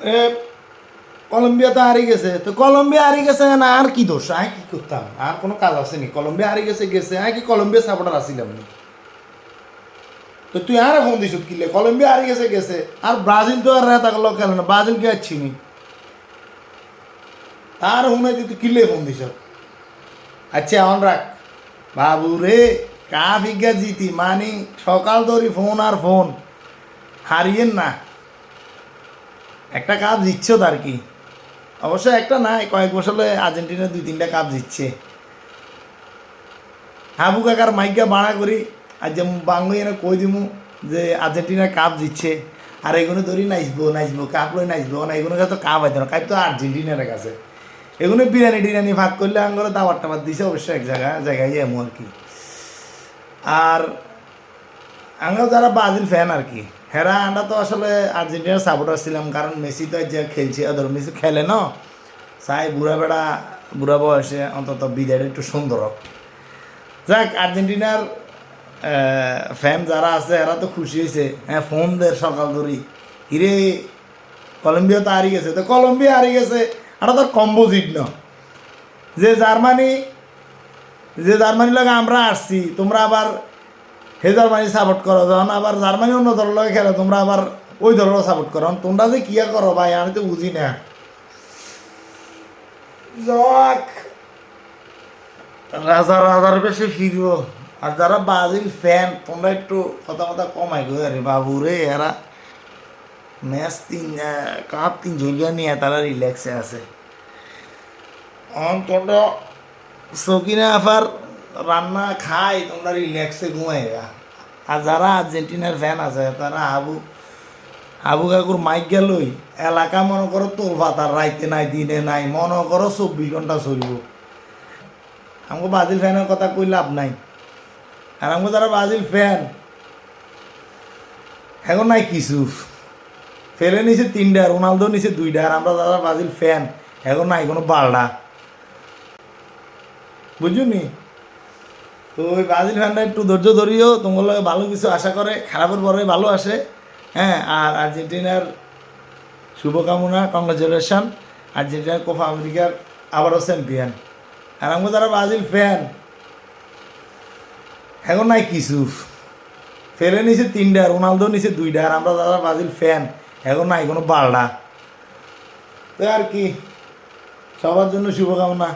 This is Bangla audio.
এ, কলম্বিয়া তো হারিয়ে গেছে। তো কলম্বিয়া হারিয়ে গেছে না, আর কি দোষ? আমি কি করতাম? আর কোনো কাজ আসেনি কলম্বিয়া হারিয়ে গেছে গেছে। আমি কি কলম্বিয়া সাপোর্টার আসিলাম না? তো তুই আর ফোন দিস কিলে কলম্বিয়া হারিয়ে গেছে গেছে। আর ব্রাজিল তো আর রেতা করল খেলে না। ব্রাজিল কে চিনি তার হুনে তুই কিলে ফোন দিস আচ্ছা এখন রাখ। বাবু রে কা বিজ্ঞা জিতি? মানি সকাল ধরি ফোন আর ফোন। হারিয়েন না। একটা কাপ জিতছ তার কি? অবশ্য একটা নাই, কয়েক বছরে আর্জেন্টিনা দুই তিনটা কাপ জিতছে। হাবু কাকার মাইকা বাড়া করি, আর যে বাংলা এনে কই দিমু যে আর্জেন্টিনা কাপ জিতছে। আর এগুলো ধরি নাচবো নাচবো কাপ লই নাচবো না এগুলো তো কাপ আছে না কাপ তো আর্জেন্টিনার কাছে। এগুলো বিরিয়ানি টিরিয়ানি ভাগ করলে আঙ্গরে দাবার টাবার দিছে, অবশ্য এক জায়গায় জায়গায় এমন আর কি। আর আমরা যারা ব্রাজিল ফ্যান আর কি, হেরা আমরা তো আসলে আর্জেন্টিনার সাপোর্টার ছিলাম কারণ মেসি তো যে খেলছে ধরো মেসি খেলে না? চাই বুড়া বেড়া, বুড়া বয়সে অন্তত বিদায়টা একটু সুন্দর যাক, আর্জেন্টিনার ফ্যান যারা আছে এরা তো খুশি হয়েছে হ্যাঁ ফোন দে সকাল ধরি। হিরে কলম্বিয়া তো হারিয়ে গেছে। তো কলম্বিয়া হারিয়ে গেছে এটা তো কম্পোজিট ন? যে জার্মানি যে জার্মানি লাগে আমরা আসছি তোমরা আবার হে জার্মানি সাপোর্ট করো, যখন আবার জার্মানি অন্য দলের লগে খেলে, তোমরা আবার ওই দলেরও সাপোর্ট করো। তোমরা যে কিয়া করো ভাই, আমি তো বুঝি না। যাক রাজা রাজার বেশি ফিরবো। আর যারা ব্রাজিল ফ্যান তোমরা একটু কথা কথা কমাই গো। আরে বাবু রে, এরা ম্যাচ তিন কাপ তিন ঝুলিয়া নিয়ে তারা রিল্যাক্সে আছে। অন্তত সকিনা আফার রান্না খাই, তোমরা রিল্যাক্সে ঘুমাইবা। আর যারা আর্জেন্টিনার ফ্যান আছে, তারা আবু আবু কাকুর মাইক গেলই এলাকা মনে করো তোর ভাতার রাইতে নাই, দিনে নাই, মনে করো চব্বিশ ঘণ্টা চলব। আমাকে ব্রাজিল ফ্যানের কথা কই লাভ নাই। আর আমাকে যারা ব্রাজিল ফ্যান এখন নাই কিছু। ফেলে নিছে তিনটা, রোনালদো নিছে দুইটা, আর আমরা যারা ব্রাজিল ফ্যান এখন নাই কোনো বালডা। বুঝুনি তো ওই ব্রাজিল ফ্যানরা একটু ধৈর্য ধরিও, তোমার ভালো কিছু আশা করে, খারাপের পরে ভালো আসে হ্যাঁ? আর আর্জেন্টিনার শুভকামনা কংগ্রেচুলেশন আর্জেন্টিনার কোপা আমেরিকার আবারও চ্যাম্পিয়ন আর আমরা যারা ব্রাজিল ফ্যান এখন নাই কিছু। ফেলে নিছে তিনটা, রোনালদো নিছে দুইটা, আর আমরা যারা ব্রাজিল ফ্যান এখন নাই কোনো বালডা। তো আর কি, সবার জন্য শুভকামনা।